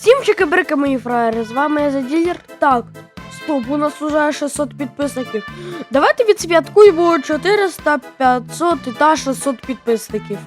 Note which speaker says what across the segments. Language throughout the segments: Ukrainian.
Speaker 1: Всім чики-брики, мої фраєри, з вами я Заділер. Так, стоп, у нас уже 600 підписників. Давайте відсвяткуємо 400, 500 та 600 підписників.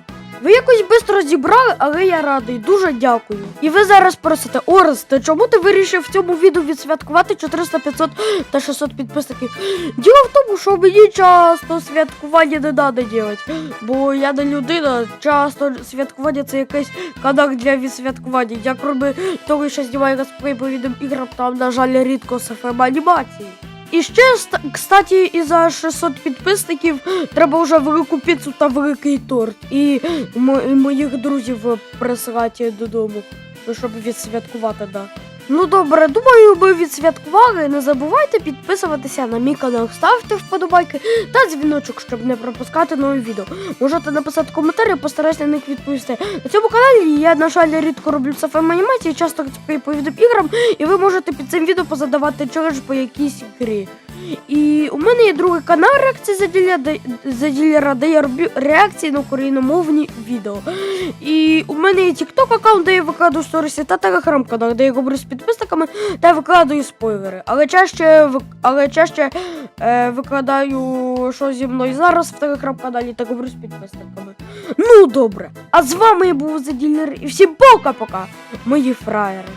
Speaker 1: Ви якось швидко зібрали, але я радий, дуже дякую. І ви зараз просите, Орес, та чому ти вирішив в цьому відео відсвяткувати 400, 500 та 600 підписників? Діло в тому, що мені часто святкування не треба робити, бо я не людина, часто святкування це якийсь канал для відсвяткування. Я кроме того, що знімаю гасплей по відео іграм, там, на жаль, рідко сфм анімації. І ще, ста- кстати, і за 600 підписників треба вже велику піцу та великий торт. І мо- моїх друзів присилати додому, щоб відсвяткувати, да. Ну добре, думаю, ми відсвяткували. Не забувайте підписуватися на мій канал, ставте вподобайки та дзвіночок, щоб не пропускати нові відео. Можете написати коментарі, постараюсь на них відповісти. На цьому каналі я, на жаль, рідко роблю це анімації, часто по відеоіграм, і ви можете під цим відео позадавати челендж по якійсь грі. І у мене є другий канал реакції заділя, де, де я роблю реакції на україномовні відео. І у мене є TikTok аккаунт, де я викладаю сторіси, та телеграм канал, де я говорю з підписниками та викладаю спойлери. Але чаще, але чаще е, викладаю, що зі мною зараз в телеграм-каналі та говорю з підписниками. Ну добре. А з вами я був Заділер і всім пока-пока, мої фраєри.